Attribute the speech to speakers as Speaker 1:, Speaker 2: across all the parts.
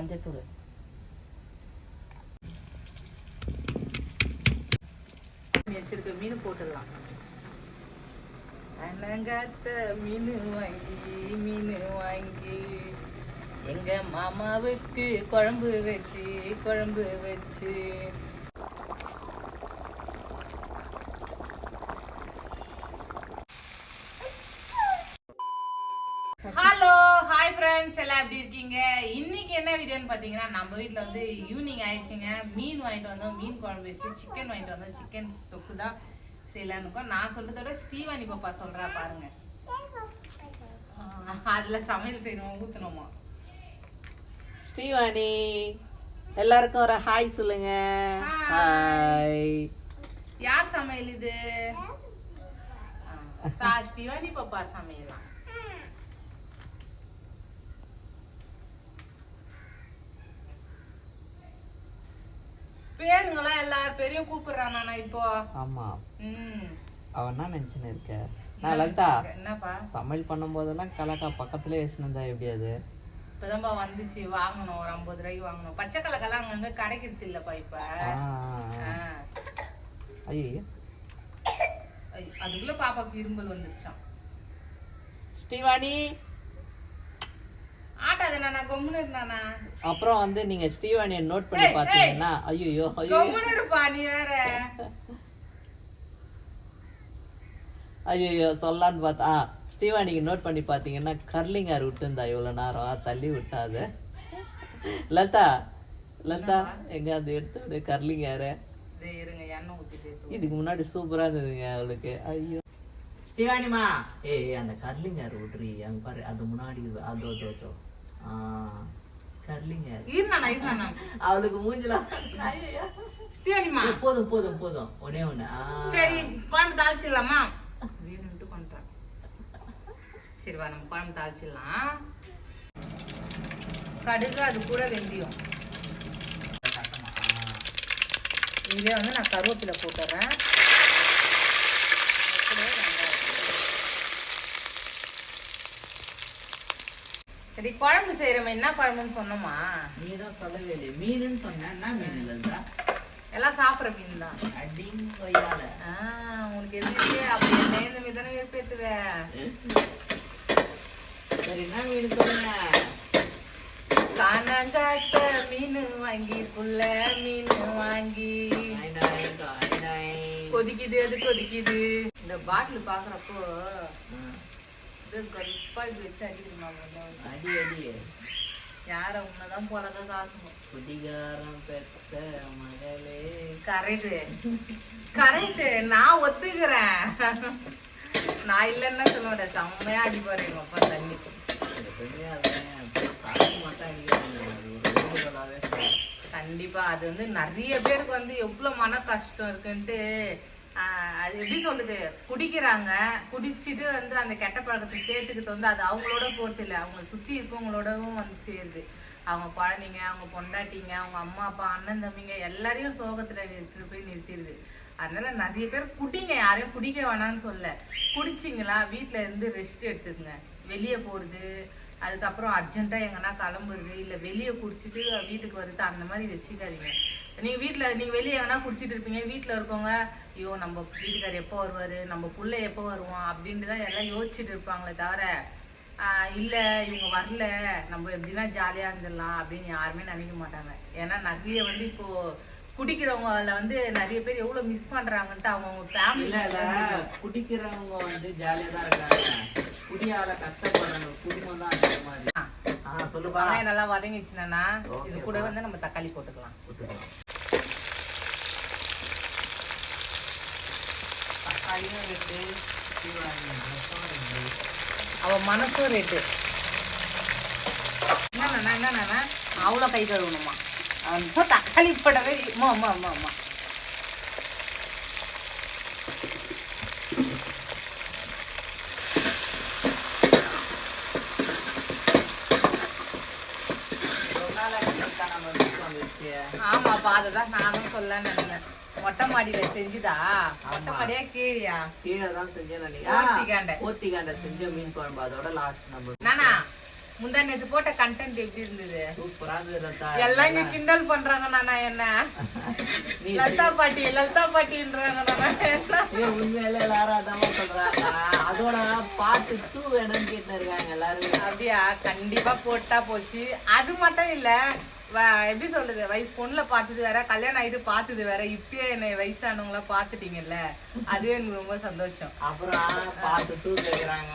Speaker 1: மஞ்சத்தூள். வச்சிருக்க மீன் போட்டுடலாம். அனங்காத்த மீன் வாங்கி மீன் வாங்கி. எங்க மாமாவுக்கு குழம்பு வச்சு குழம்பு வச்சு ஹலோ ஹாய் ஃப்ரெண்ட்ஸ் எல்லாம் எப்படி இருக்கீங்க இன்னைக்கு என்ன வீடியோன்னு பார்த்தீங்கன்னா நம்ம வீட்டில் வந்து ஈவினிங் ஆயிடுச்சுங்க. மீன் வாங்கிட்டு வந்தோம். மீன் குழம்பு வச்சு சிக்கன் வாங்கிட்டு வந்தோம். சிக்கன் தொக்கு தான் செய்யலான்னு இருக்கோம். நான் சொல்றதை விட ஸ்ரீவாணி பாப்பா சொல்றா பாருங்க. அதுல சமையல் செய்யணுமா ஊத்தணுமா?
Speaker 2: ஸ்ரீவாணி எல்லாருக்கும் ஒரு ஹாய் சொல்லுங்க. ஹாய்
Speaker 1: யார் சமையல் இது? ஸ்ரீவாணி பாப்பா சமையலாம் பேருங்களாம் எல்லார் பேரையும் கூப்பிடுறான் நான் இப்போ.
Speaker 2: ஆமா.
Speaker 1: ம்.
Speaker 2: அவன் என்ன நினைச்சுன்னு இருக்க? நான் லலிதா.
Speaker 1: என்னப்பா?
Speaker 2: சமையல் பண்ணும் போதெல்லாம் கலக்கா பக்கத்துலயே வச்சுருந்தா எப்படி அது?
Speaker 1: இப்பதான்ப்பா வந்துச்சு. வாங்கணும். ஒரு ஐம்பது ரூபாய்க்கு வாங்கணும். பச்சை கலக்கெல்லாம் அங்கங்க கிடைக்கிறது இல்லப்பா இப்ப.
Speaker 2: ஐயோ
Speaker 1: அதுக்குள்ள பாப்பாக்கு இரும்பல் வந்துருச்சான்
Speaker 2: ஸ்ரீவாணி.
Speaker 1: கொம்முன்னு இருந்தானா
Speaker 2: அப்புறம் வந்து நீங்க ஸ்ரீவாணியை நோட் பண்ணி பாத்தீங்கன்னா ஐயோ ஐயோ
Speaker 1: கொம்முன்னு இருப்பா நீ வேற.
Speaker 2: ஐயோ சொல்லலான்னு பார்த்தா ஸ்ரீவாணிக்கு நோட் பண்ணி பார்த்தீங்கன்னா கர்லிங் ஆர் விட்டுருந்தா இவ்வளோ நேரம் தள்ளி விட்டாத. லதா லதா எங்க அது எடுத்து விடு கர்லிங் ஆரு இதுக்கு முன்னாடி சூப்பரா இருந்ததுங்க அவளுக்கு. ஐயோ. ஸ்ரீவாணிமா ஏய் அந்த கர்லிங் ஆர் விட்ரி அங்க பாரு அது முன்னாடி அதோ. கர்லிங் அவளுக்கு மூஞ்சில ஏய், போதும் போதும் போதும். ஒன்னே ஒண்ணு.
Speaker 1: சரி குழம்பு தாளிச்சிடலாமா? வேணும்ட்டு பண்றேன் சரி வா நம்ம குழம்பு தாளிச்சிடலாம். கடுகு அது கூட வெந்தயம். இதுல வந்து நான் கருவேப்பிலை போட்டுறேன் கூடவே வெங்காயம். சரி குழம்பு செய்யறோம் என்ன குழம்புன்னு சொன்னோமா?
Speaker 2: நீ தான் சொல்லவே இல்லை மீனுன்னு சொன்ன என்ன மீன் இல்லைதா
Speaker 1: எல்லாம் சாப்பிட்ற மீன் தான்.
Speaker 2: கொய்யால
Speaker 1: ஆ, உனக்கு எது இல்லையே அப்படி இந்த மீன் தானே வெறுப்பேத்துவ
Speaker 2: சரி என்ன மீன் சொல்லுங்க
Speaker 1: காணாங்காத்த மீன் வாங்கி புள்ள மீன் வாங்கி. கொதிக்குது அது கொதிக்குது. இந்த பாட்டில் பாக்குறப்போ
Speaker 2: ம்.
Speaker 1: இது கருப்பா இப்படி வச்சு அடிக்கணுமா
Speaker 2: அடி அடி.
Speaker 1: யார உன்னதான் போலதான் காசணும்
Speaker 2: குடிகாரம் பெற்ற மகளே.
Speaker 1: கரெக்ட். கரெக்ட். நான் ஒத்துக்கிறேன். நான் இல்லைன்னா சொல்ல மாட்டேன். செம்மையா அடி போறேன் எங்க அப்பா தண்ணி. கண்டிப்பா. அது வந்து நிறைய பேருக்கு வந்து எவ்வளவு மன கஷ்டம் இருக்குன்ட்டு அது எப்படி சொல்லுது குடிக்கிறாங்க. குடிச்சிட்டு வந்து அந்த கெட்ட பழக்கத்தை சேர்த்துக்கிட்டு வந்து அது அவங்களோட போறது இல்லை. அவங்க சுத்தி இருக்கவங்களோடவும் வந்து சேருது. அவங்க குழந்தைங்க அவங்க பொண்டாட்டிங்க அவங்க அம்மா அப்பா அண்ணன் தம்பிங்க எல்லாரையும் சோகத்துல நிறுத்திட்டு போய் நிறுத்திடுது. அதனால நிறைய பேர் குடிங்க. யாரையும் குடிக்க வேணாம்னு சொல்ல. குடிச்சிங்களா? வீட்டில் இருந்து ரெஸ்ட் எடுத்துக்கங்க. வெளியே போறது அதுக்கப்புறம் அர்ஜென்ட்டாக எங்கன்னா கிளம்புறது இல்லை வெளியே குடிச்சிட்டு வீட்டுக்கு வருது அந்த மாதிரி வச்சுக்காதீங்க. நீங்கள் வீட்டில் நீங்கள் வெளியே எங்கன்னா குடிச்சிட்டு இருப்பீங்க வீட்டில் இருக்கவங்க ஐயோ நம்ம வீட்டுக்கார் எப்போ வருவார்? நம்ம புள்ள எப்போ வருவான்? அப்படின்ட்டு தான் எல்லாம் யோசிச்சுட்டு இருப்பாங்களே தவிர இல்ல இவங்க வரல. நம்ம எப்படின்னா ஜாலியாக இருந்துடலாம். அப்படின்னு யாருமே நினைக்க மாட்டாங்க. ஏன்னா நிறைய வந்து இப்போ குடிக்கிறவங்கள வந்து நிறைய பேர் எவ்வளோ மிஸ் பண்ணுறாங்கன்ட்டு அவங்க
Speaker 2: இல்ல இல்ல.
Speaker 1: ஃபேமிலி
Speaker 2: குடிக்கிறவங்க வந்து ஜாலியா தான் இருக்காங்க. குடியால கஷ்டப்படுறாங்க குடும்பம் தான் அந்த மாதிரி. ஆ. சொல்லுப்பா.
Speaker 1: நல்லா வதங்கிச்சுனா இது கூட. வந்து நம்ம தக்காளி போட்டுக்கலாம்.
Speaker 2: விட்டுக்கலாம்.
Speaker 1: ரெட்டு
Speaker 2: சீவாழி
Speaker 1: அவ மனசும் ரெட்டு. என்னண்ணா என்னண்ணா அவ்வளோ கை கழுவணுமா? அந்த தக்காளி படவே அம்மா அம்மா அம்மா அம்மா.
Speaker 2: நம்ம
Speaker 1: ஆமாப்பா அதுதான் நானும் சொல்ல மொட்டை மாடியில செஞ்சுதா? மொட்டை மாடியா கீழியா?
Speaker 2: கீழே தான் செஞ்சேன். ஆ, போர்த்திகாண்டை செஞ்ச மீன் குழம்பு. அதோட லாஸ்ட் நம்ம
Speaker 1: நானா முந்தா நேத்து போட்ட கண்டென்ட் எப்படி இருந்தது?
Speaker 2: சூப்பரா இருந்தது லதா
Speaker 1: எல்லாம் இங்க கிண்டல் பண்றாங்க நானா என்ன? லலிதா பாட்டி லலிதா பாட்டின்றாங்க
Speaker 2: உண்மையில எல்லாரும் அதான் சொல்றாங்க அதோட பாட்டு டூ வேணும்னு கேட்டு இருக்காங்க எல்லாரும்.
Speaker 1: அப்படியா? கண்டிப்பா போட்டா போச்சு. அது மட்டும் இல்ல எப்படி சொல்றது? வயசு பொண்ணுல பார்த்தது வேற கல்யாணம் ஆயிட்டு பார்த்தது வேற. இப்பயே என்னை வயசானவங்கள பாத்துட்டீங்கல்ல அதுவே எனக்கு ரொம்ப சந்தோஷம்.
Speaker 2: அப்புறம் பாட்டு டூ கேக்குறாங்க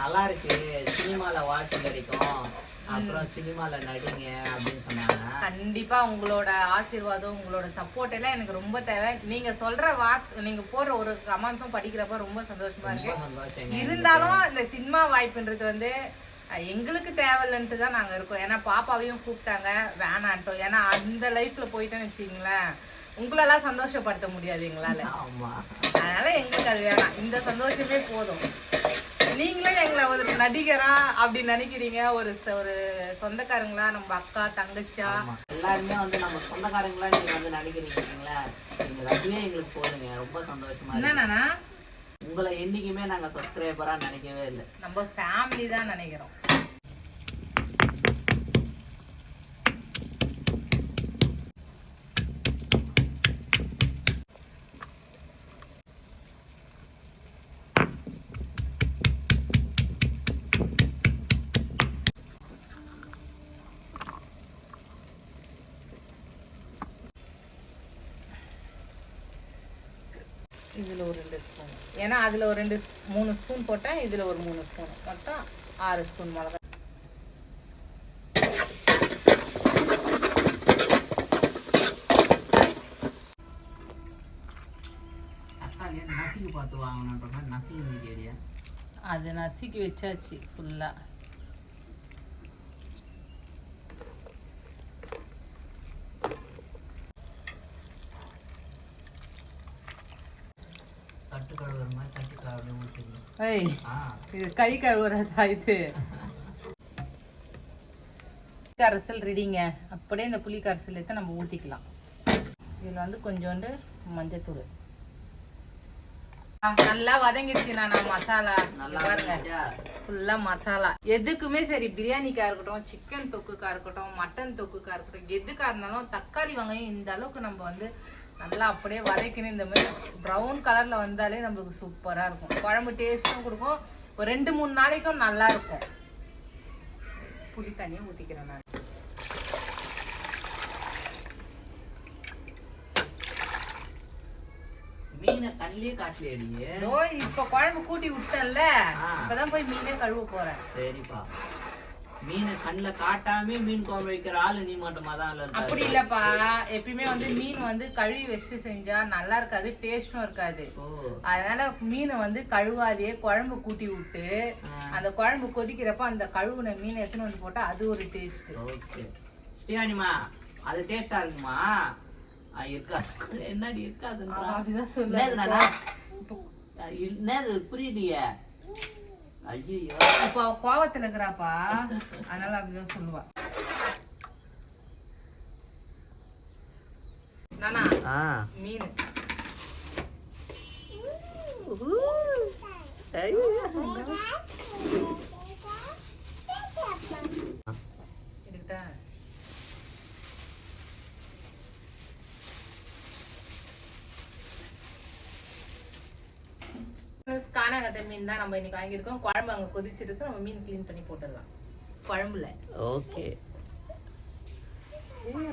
Speaker 2: நல்லா இருக்கு. சினிமால வாட்ச் கிடைக்கும். அப்புறம் சினிமால நடிங்க அப்படின்னு சொன்னாங்க.
Speaker 1: கண்டிப்பா உங்களோட ஆசீர்வாதம் உங்களோட சப்போர்ட் எல்லாம் எனக்கு ரொம்ப தேவை. நீங்க சொல்ற வாக்கு நீங்க போடுற ஒரு கமெண்ட்ஸும் படிக்கிறப்ப ரொம்ப சந்தோஷமா இருக்கு. இருந்தாலும் இந்த சினிமா வாய்ப்புன்றது வந்து எங்களுக்கு தேவையில்லைன்ட்டு தான் நாங்க இருக்கோம். ஏன்னா பாப்பாவையும் கூப்பிட்டாங்க. வேணான்ட்டோம் ஏன்னா அந்த லைஃப்ல போயிட்டேன்னு வச்சுங்களேன் உங்களெல்லாம் சந்தோஷப்படுத்த முடியாது எங்களால.
Speaker 2: ஆமா.
Speaker 1: அதனால எங்களுக்கு அது வேணாம். இந்த சந்தோஷமே போதும். நீங்களும் எங்களை ஒரு நடிகரா அப்படி நினைக்கிறீங்க. ஒரு ஒரு சொந்தக்காரங்களா? நம்ம அக்கா தங்கச்சியா
Speaker 2: ஆமா. எல்லாருமே வந்து நம்ம சொந்தக்காரங்களா நீங்க வந்து நினைக்கிறீங்களா நீங்க அதுவே எங்களுக்கு போதுங்க. ரொம்ப சந்தோஷமா
Speaker 1: என்னன்னா
Speaker 2: உங்களை என்றைக்குமே நாங்கள் சப்ஸ்கிரைபராக நினைக்கவே இல்லை.
Speaker 1: நம்ம ஃபேமிலி தான் நினைக்கிறோம் இதில் ஒரு ரெண்டு ஸ்பூன் ஏன்னா அதில் ஒரு ரெண்டு மூணு ஸ்பூன் போட்டேன் இதில் ஒரு மூணு ஸ்பூன். மொத்தம் ஆறு ஸ்பூன் மிளகா. அது நசுக்கி வச்சாச்சு ஃபுல்லாக ஏய் இது கை கழுவுறதா இது. கரைசல் ரெடிங்க. அப்படியே இந்த புளி கரைசல் எடுத்து நம்ம ஊற்றிக்கலாம் இதில் வந்து கொஞ்சோண்டு மஞ்சத்தூள். நல்லா வதங்கிடுச்சு நான் மசாலா. பாருங்க? ஃபுல்லா மசாலா. எதுக்குமே சரி பிரியாணிக்கா இருக்கட்டும் சிக்கன் தொக்குக்கா இருக்கட்டும் மட்டன் தொக்குக்கா இருக்கட்டும் எதுக்கா இருந்தாலும் தக்காளி வெங்காயம் இந்த அளவுக்கு நம்ம வந்து நல்லா அப்படியே வதக்கணும் இந்த மாதிரி ப்ரௌன் கலர்ல வந்தாலே நம்மளுக்கு சூப்பரா இருக்கும். குழம்பு டேஸ்ட்டும் கொடுக்கும். ஒரு ரெண்டு மூணு நாளைக்கும் நல்லா இருக்கும். புளி தண்ணியை ஊத்திக்கிறேன் நான்.
Speaker 2: மீனை கண்ணிலே காட்டலையடியே
Speaker 1: இதோ இப்ப குழம்பு கூட்டி விட்டேன்ல. இப்பதான் போய் மீனே கழுவ போறேன்.
Speaker 2: சரிப்பா. மீனை கண்ணில் காட்டாமே மீன் குழம்பு வைக்கிற ஆளு நீ மட்டுமா தான்
Speaker 1: அப்படி இல்லப்பா. எப்பயுமே வந்து மீன் வந்து கழுவி வச்சு செஞ்சா நல்லா இருக்காது டேஸ்டும் இருக்காது. அதனால மீனை வந்து கழுவாதே குழம்பு கூட்டி விட்டு. அந்த குழம்பு கொதிக்கிறப்ப அந்த கழுவுன மீனை எடுத்துன்னு வந்து போட்டா அது ஒரு டேஸ்ட்
Speaker 2: ஓகே. ஸ்ரீவாணிமா அது டேஸ்டா இருக்குமா? இருக்காது. என்னடி இருக்காதுன்றா?
Speaker 1: அப்படிதான்
Speaker 2: ஆ, என்னது புரியலையே ஐயோ
Speaker 1: இப்ப அவ கோவத்துல இருக்கிறாப்பா. அதனால அப்படிதான் சொல்லுவா. நானா? மீன். இருக்கட்டா காணாங்கத்தை மீன் தான் நம்ம இன்னைக்கு வாங்கியிருக்கோம். குழம்பு அங்க கொதிச்சிட்டு இருக்கு நம்ம மீன் க்ளீன் பண்ணி போட்டுடலாம். குழம்புல.
Speaker 2: ஓகே.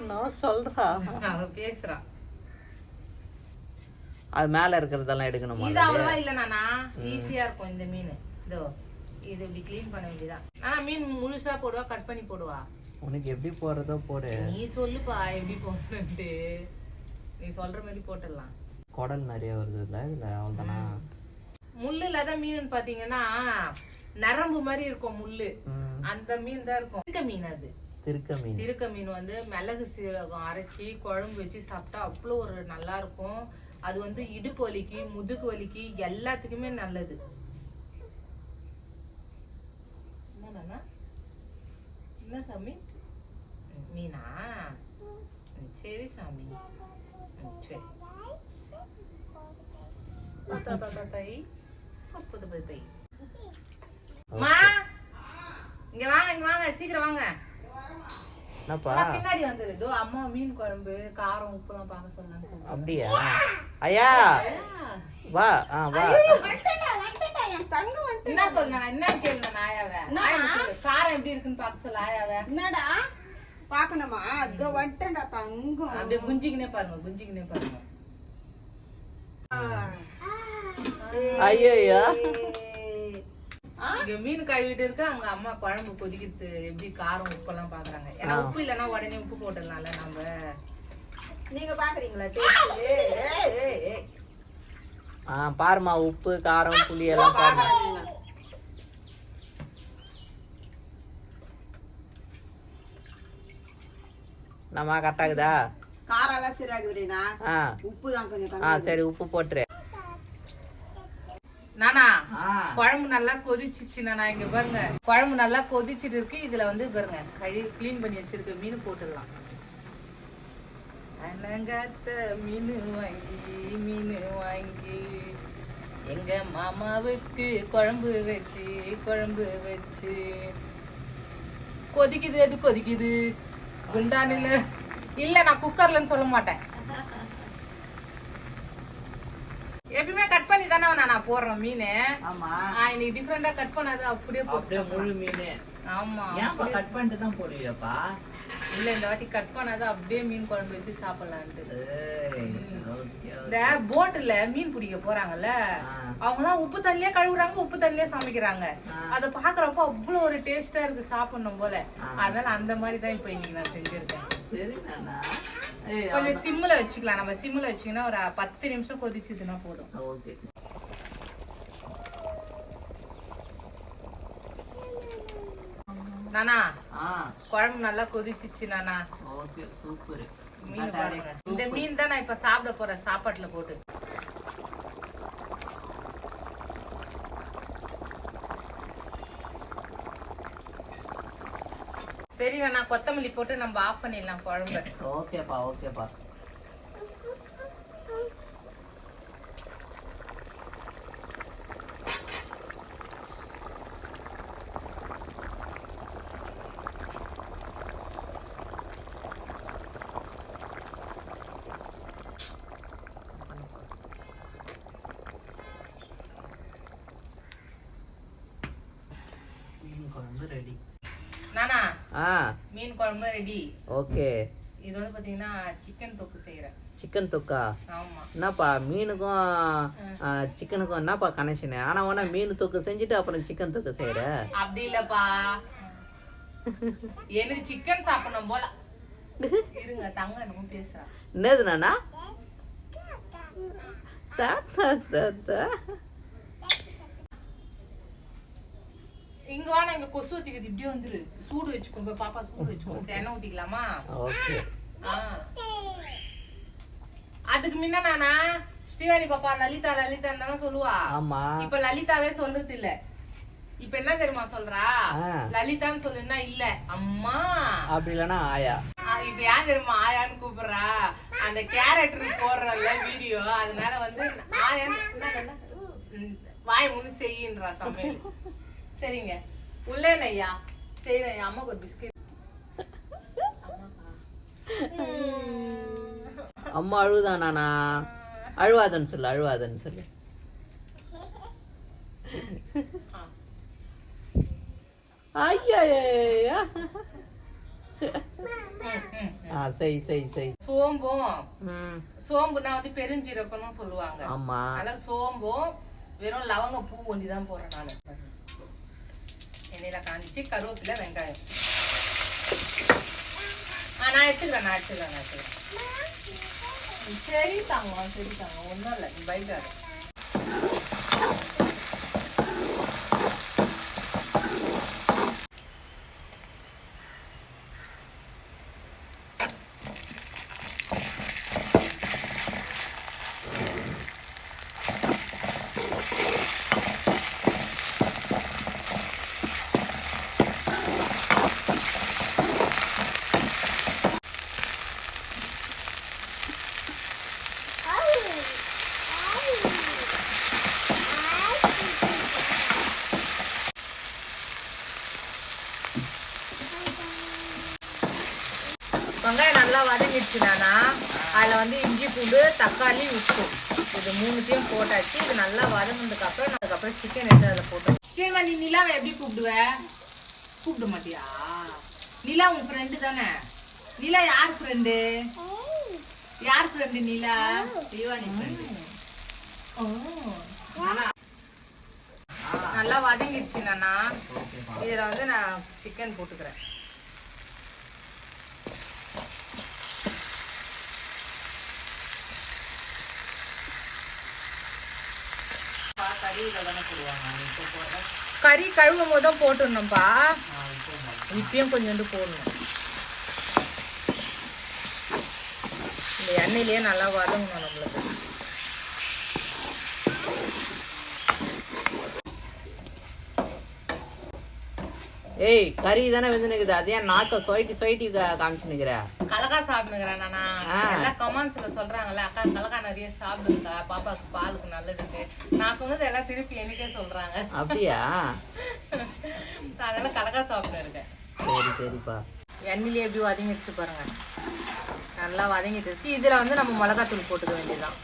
Speaker 2: நான் சொல்றா.
Speaker 1: அவ பேசுறா.
Speaker 2: அது மேல இருக்கிறதெல்லாம் எடுக்கணுமா?
Speaker 1: இது அவ்வளவா இல்ல நானா? ஈஸியா இருக்கும் இந்த மீன். இதோ இது இப்படி க்ளீன் பண்ண வேண்டியதான் ஆனா மீன் முழுசா போடுவா கட் பண்ணி போடுவா?
Speaker 2: உனக்கு எப்படி போறதோ போடு.
Speaker 1: நீ சொல்லுப்பா எப்படி போடணுன்ட்டு. நீ சொல்ற மாதிரி போட்டுடலாம்.
Speaker 2: குடல் நிறைய வருது இல்ல இதுல? அவ்வளவுதானா?
Speaker 1: முள்ளு இல்லாத மீன் பாத்தீங்கன்னா நரம்பு மாதிரி இருக்கும் முள்ளு. அந்த மீன் தான் இருக்கும். திருக்க மீன் அது.
Speaker 2: திருக்க மீன்.
Speaker 1: திருக்க மீன் வந்து மிளகு சீரகம் அரைச்சி குழம்பு வச்சு சாப்பிட்டா அவ்வளோ ஒரு நல்லா இருக்கும். அது வந்து இடுப்பு வலிக்கு முதுகு வலிக்கு எல்லாத்துக்குமே நல்லது. என்னடா என்ன சாமி? மீனா? சரி சாமி. சரி. தாத்தா மா! இங்க வாங்க இங்க வாங்க சீக்கிரம் வாங்க. பின்னாடி வந்துரு அம்மா மீன் குழம்பு காரம் உப்புலாம் பார்க்க சொன்னாங்க.
Speaker 2: அப்படியா? ஐயா! வா ஆ வா.
Speaker 1: என்ன சொல்ல என்ன கேளுங்க சொல்லு. காரம் எப்படி இருக்குன்னு பார்க்க சொல்ல ஆயாவ.
Speaker 3: என்னடா? பாக்கணுமா அதோ வந்துட்டேன்டா தங்கம்.
Speaker 1: அப்படியே குஞ்சிக்கினே பாருங்க குஞ்சிக்கினே பாருங்க.
Speaker 2: ஐயோ
Speaker 1: இங்க மீன் கழுவிட்டு இருக்கு அங்க அம்மா குழம்பு கொதிக்கிறது எப்படி காரம் உப்பெல்லாம் பாக்குறாங்க. ஏன்னா உப்பு இல்லைன்னா உடனே உப்பு போட்டுடலாம்ல நம்ம.
Speaker 3: நீங்க பாக்குறீங்களா
Speaker 2: ஆ பாருமா உப்பு காரம் புளி எல்லாம் பாருமா நம்ம கரெக்டாகுதா
Speaker 3: காரம் எல்லாம் சரியாகுதுடா. உப்பு தான் கொஞ்சம்
Speaker 2: ஆ சரி உப்பு போட்டுரு.
Speaker 1: குழம்பு நல்லா கொதிச்சிச்சு நான் இங்க பாருங்க. குழம்பு நல்லா கொதிச்சிட்டு இருக்கு. இதுல வந்து பாருங்க கழி கிளீன் பண்ணி வச்சிருக்க மீன் போட்டுடலாம். அனங்காத்த மீன் வாங்கி மீன் வாங்கி. எங்க மாமாவுக்கு குழம்பு வச்சு குழம்பு வச்சு. கொதிக்குது அது கொதிக்குது? குண்டானில. இல்ல நான் குக்கர்லன்னு சொல்ல மாட்டேன். எப்பயுமே கட் பண்ணி தானே நான் போடுறேன் மீன்.
Speaker 2: ஆமா.
Speaker 1: இன்னைக்கு டிஃப்ரெண்டா கட் பண்ணாது அப்படியே போட்டு
Speaker 2: அப்படியே முழு மீன்.
Speaker 1: ஆமா.
Speaker 2: ஏன்பா கட் பண்ணிட்டு தான் போடுவியாப்பா?
Speaker 1: இல்ல இந்த வாட்டி கட் பண்ணாத அப்படியே மீன் குழம்பு வச்சு சாப்பிடலான்ட்டு. இந்த போட்ல மீன் பிடிக்க போறாங்கல்ல
Speaker 2: ஆ.
Speaker 1: அவங்கலாம் உப்பு தண்ணியே கழுவுறாங்க உப்பு தண்ணியே சமைக்கிறாங்க. அத பாக்குறப்போ அவ்வளவு ஒரு டேஸ்டா இருக்கு சாப்பிடணும் போல. அதனால அந்த மாதிரி தான் இப்ப இன்னைக்கு நான் செஞ்சிருக்கேன். கொஞ்சம் சிம்ல வச்சுக்கலாம். நம்ம சிம்ல வச்சுக்கினா ஒரு பத்து நிமிஷம் கொதிச்சுதுன்னா போதும்.
Speaker 2: ஓகே.
Speaker 1: நானா குழம்பு நல்லா கொதிச்சிச்சு நானா.
Speaker 2: Okay super.
Speaker 1: மீன் பாருங்க. இந்த மீன் தான் நான் இப்ப சாப்பிட போறேன் சாப்பாட்டுல போட்டு. சரி நான் கொத்தமல்லி போட்டு நம்ம ஆஃப் பண்ணிடலாம் குழம்பு.
Speaker 2: ஓகேப்பா ஓகேப்பா. மீன் குழம்பு ரெடி
Speaker 1: நானா?
Speaker 2: ஆ.
Speaker 1: மீன் குழம்பு ரெடி
Speaker 2: ஓகே.
Speaker 1: இது வந்து பாத்தீங்கன்னா சிக்கன் தொக்கு செய்யறேன்
Speaker 2: சிக்கன் தொக்கா?
Speaker 1: ஆமா.
Speaker 2: என்னப்பா மீனுக்கும் சிக்கனுக்கும் என்னப்பா கனெக்ஷனு ஆனா உடனே மீன் தொக்கு செஞ்சுட்டு அப்புறம் சிக்கன் தொக்கு செய்யற
Speaker 1: அப்படி இல்லப்பா. எனக்கு சிக்கன் சாப்பிடணும் போல? இருங்க தங்க
Speaker 2: என்னது நானா?
Speaker 1: இங்க வாடா இங்க கொசு ஊத்திக்குது இப்படியே வந்துரு. சூடு வச்சுக்கோ போய் பாப்பா சூடு வச்சுக்கோ. சரி, எண்ணெய் ஊத்திக்கலாமா. அதுக்கு முன்ன நானா ஸ்ரீவாணி பாப்பா லலிதா லலிதா தானே சொல்லுவா.
Speaker 2: ஆமா.
Speaker 1: இப்ப லலிதாவே சொல்றது இல்ல. இப்ப என்ன தெரியுமா சொல்றா. லலிதான்னு சொல்லுன்னா இல்ல. அம்மா.
Speaker 2: அப்படி இல்லைன்னா ஆயா.
Speaker 1: இப்ப யார் தெரியுமா ஆயான்னு கூப்பிடுறா? அந்த கேரக்டர் போடுறல வீடியோ அதனால வந்து ஆயான்னு வாய் முன்னு செய்யின்றா சமையல். சரிங்க. உள்ளே ஐயா செய்யறேன் என் அம்மாக்கு ஒரு பிஸ்கெட்.
Speaker 2: அம்மா அழுதான் அழுவாதன்னு சொல்லு அழுவாதன்னு சொல்லு. ஐயா செய் செய் செய்.
Speaker 1: சோம்பும். சோம்புனா வந்து பெருஞ்சீரகம்னு சொல்லுவாங்க.
Speaker 2: ஆமா.
Speaker 1: சோம்பும் வெறும் லவங்க பூ ஒண்டி தான் போடுறேன் நானு. எண்ணெயில காஞ்சிச்சு கருவேப்பிலை வெங்காயம். ஆ நான் எடுத்துக்கிறேன் நான் எடுத்துக்கிறேன் நான் எடுத்துக்கிறேன். சரி தாங்க சரி தாங்க ஒன்றும் இல்லை நீ பயப்படாத. வச்சுனானா அதில் வந்து இஞ்சி பூண்டு தக்காளி உப்பு. இது மூணுத்தையும் போட்டாச்சு. இது நல்லா வதங்கினதுக்கு அப்புறம் நான் அதுக்கப்புறம் சிக்கன் எடுத்து அதில் போட்டேன். சரிம்மா நீ நிலாவை எப்படி கூப்பிடுவ? கூப்பிட மாட்டியா? நிலா உன் ஃப்ரெண்டு தானே? நிலா யார் ஃப்ரெண்டு யார் ஃப்ரெண்டு நிலா?
Speaker 2: ஸ்ரீவாணி ஃப்ரெண்டு
Speaker 1: நல்லா. வதங்கிடுச்சுனா இதில் வந்து நான் சிக்கன் போட்டுக்கிறேன்
Speaker 2: கறியில் தானே போடுவாங்க இப்போ போடுறேன்
Speaker 1: கறி கழுவும் போது தான் போட்டுடணும்ப்பா இப்பயும் கொஞ்சோண்டு போடணும். இந்த எண்ணெயிலேயே நல்லா வதங்கணும் நம்மளுக்கு.
Speaker 2: ஏய் கறி தானே வெந்துனுக்குது. அதே நாக்க சொயிட்டி சொயிட்டி காமிச்சுனுக்குற?
Speaker 1: கலக்கா சாப்பிடுங்கிறேன் நானா. எல்லாம் கமெண்ட்ஸ்ல சொல்றாங்கல்ல அக்கா கலக்கா நிறைய சாப்பிடுங்கக்கா. பாப்பாக்கு பாலுக்கு நல்லதுக்கு நான் சொன்னது எல்லாம் திருப்பி எனக்கே சொல்றாங்க.
Speaker 2: அப்படியா?
Speaker 1: அதெல்லாம் கலக்கா சாப்பிட்டு இருக்கேன்.
Speaker 2: சரி சரிப்பா.
Speaker 1: எண்ணெயிலே எப்படி வதங்கிடுச்சு பாருங்க. நல்லா வதங்கிடுச்சு இதுல வந்து நம்ம மிளகாத்தூள் போட்டுக்க வேண்டியதுதான்.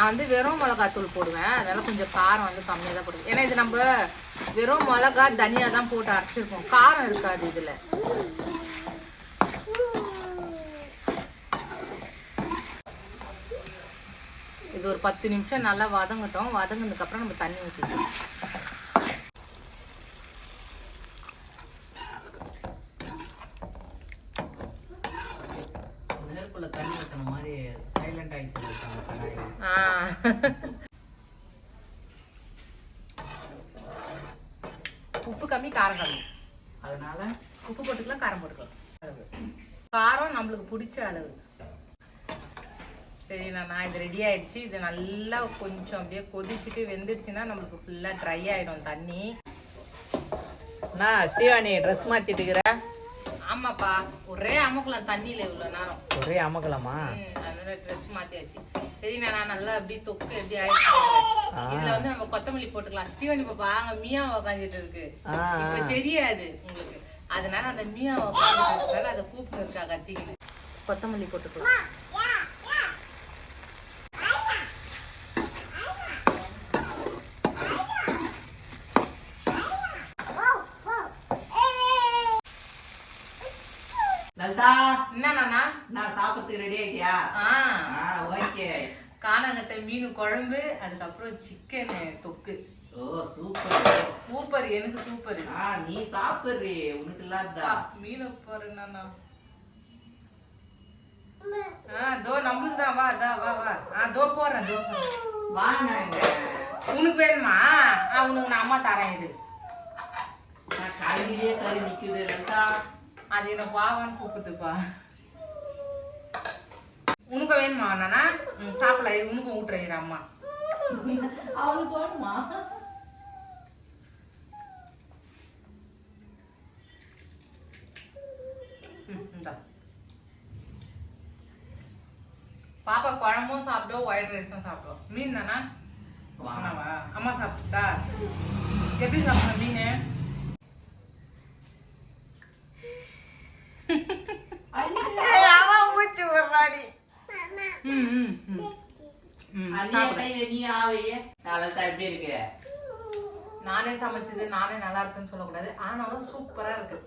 Speaker 1: நான் வந்து வெறும் மிளகாத்தூள் போடுவேன். அதனால் கொஞ்சம் காரம் வந்து கம்மியாக தான் போடுவேன். ஏன்னா இது நம்ம வெறும் மிளகா தனியா தான் போட்டு அரைச்சிருக்கோம். காரம் இருக்காது இதில். இது ஒரு பத்து நிமிஷம் நல்லா வதங்கட்டும். வதங்கினதுக்கப்புறம் நம்ம தண்ணி ஊற்றிக்கலாம்
Speaker 2: நெருப்புல தண்ணி ஊற்றின மாதிரி சைலண்ட் ஆகிட்டு இருக்காங்க கடாயில்
Speaker 1: ஆ. உப்பு கம்மி காரம் கம்மி
Speaker 2: அதனால
Speaker 1: உப்பு போட்டுக்கலாம் காரம் போட்டுக்கலாம். அளவு. காரம் நம்மளுக்கு பிடிச்ச அளவு. சரி நான் இது ரெடி ஆயிடுச்சு. இது நல்லா கொஞ்சம் அப்படியே கொதிச்சுட்டு வெந்துடுச்சுன்னா நம்மளுக்கு ஃபுல்லா ட்ரை ஆயிடும் தண்ணி.
Speaker 2: நான் ஸ்ரீவாணி ட்ரெஸ் மாத்திட்டு இருக்கிற?
Speaker 1: ஆமாப்பா ஒரே அமுக்கலாம் தண்ணியில இவ்வளவு நேரம்.
Speaker 2: ஒரே அமக்கலாமா
Speaker 1: அதனால ட்ரெஸ் மாத்தியாச்சு. சரி நான் நல்லா அப்படியே தொக்கு எப்படி ஆயிடுச்சு. இதுல வந்து நம்ம கொத்தமல்லி போட்டுக்கலாம். ஸ்ரீவனி பாப்பா அங்க மியா உக்காந்துட்டு இருக்கு. இப்ப தெரியாது உங்களுக்கு. அதனால அந்த மியா உட்காந்துட்டு அதை கூப்பிட்டு இருக்கா கத்திக்கிட்டு. கொத்தமல்லி போட்டுக்கலாம். என்னண்ணா
Speaker 2: நான் சாப்பிட்றதுக்கு ரெடி ஆயிட்டியா?
Speaker 1: ஆ. காணாங்கத்தை மீன் குழம்பு அதுக்கப்புறம் சிக்கன் தொக்கு.
Speaker 2: ஓ சூப்பர்.
Speaker 1: சூப்பர் எனக்கு சூப்பர்.
Speaker 2: ஆ நீ சாப்பிடுறி உனக்கு இல்லாதா?
Speaker 1: மீன் போறேன்னா ஆ தோ நம்மளுக்கு தான் வா தா வா வா. ஆ தோ போறேன் தோ.
Speaker 2: வாங்க.
Speaker 1: உனக்கு வேணுமா? ஆ உனக்கு நான் அம்மா தரேன் இது
Speaker 2: கழுவிலே கறி நிக்குது
Speaker 1: அது என்ன வாவான்னு கூப்பிட்டுப்பா. உனக்கு வேணுமா நானா சாப்பிடல. இது உனக்கும் ஊட்டுறேன் அம்மா.
Speaker 2: அவளுக்கு வேணுமா.
Speaker 1: பாப்பா குழம்பும் சாப்பிட்டோம் ஒயிட் ரைஸும் சாப்பிட்டோம் மீன் தானா?
Speaker 2: வா.
Speaker 1: ஆமாவா அம்மா சாப்பிட்டா எப்படி சாப்பிட்ட மீன்?
Speaker 3: அவன் மூச்சு விடுறாடி.
Speaker 1: நானே சமைச்சது நானே நல்லா இருக்குன்னு சொல்லக்கூடாது. ஆனாலும் சூப்பரா இருக்கு.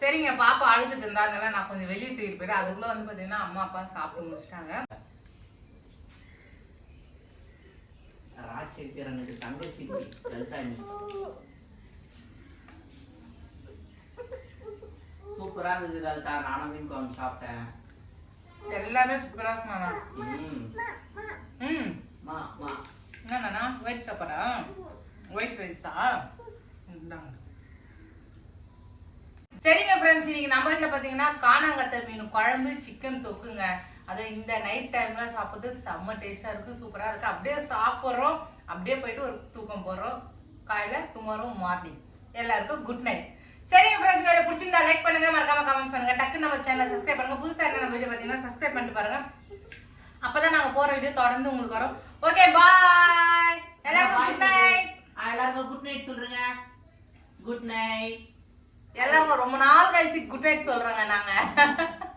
Speaker 1: சரிங்க பாப்பா அழுதுட்டு இருந்தா அதனால நான் கொஞ்சம் வெளியே தூக்கிட்டு போயிட்டேன் அதுக்குள்ள வந்து பாத்தீங்கன்னா அம்மா அப்பா சாப்பிட்டு முடிச்சிட்டாங்க.
Speaker 2: ராஜசேகரனுக்கு தங்கச்சி லலிதா நீ சூப்பரா இருந்தது லலிதா நானும் மீன் குழம்பு சாப்பிட்டேன்.
Speaker 1: எல்லாமே சூப்பரா இருக்குமாண்ணா ம்.
Speaker 2: ம். மா
Speaker 1: என்னண்ணா ஒயிட் சாப்பாடா? ஒயிட் ரைஸா? இந்தாங்க. சரிங்க ஃப்ரெண்ட்ஸ் இன்னைக்கு நம்ம வீட்டில் பார்த்தீங்கன்னா காணாங்கத்தை மீன் குழம்பு சிக்கன் தொக்குங்க. அதுவும் இந்த நைட் டைம்ல சாப்பிட்றது செம்ம டேஸ்டா இருக்கு சூப்பரா இருக்கு. அப்படியே சாப்பிட்றோம். அப்படியே போயிட்டு ஒரு தூக்கம் போடுறோம். காலையில டுமாரோ மார்னிங் எல்லாருக்கும் குட் நைட் சரிங்க ஃப்ரெண்ட்ஸ் வேலை பிடிச்சிருந்தா லைக் பண்ணுங்க மறக்காம கமெண்ட் பண்ணுங்க. டக்கு நம்ம சேனல் சப்ஸ்கிரைப் பண்ணுங்க. புதுசா என்ன நம்ம வீடியோ பார்த்தீங்கன்னா சப்ஸ்கிரைப் பண்ணிட்டு பாருங்க. அப்பதான் நாங்க போற வீடியோ தொடர்ந்து உங்களுக்கு வரும். ஓகே பாய் எல்லாருக்கும் குட் நைட்
Speaker 2: எல்லாருக்கும் குட் நைட் சொல்றேங்க குட் நைட்
Speaker 1: எல்லாரும் ரொம்ப நாள் கழிச்சு குட் நைட் சொல்றாங்க நாங்க.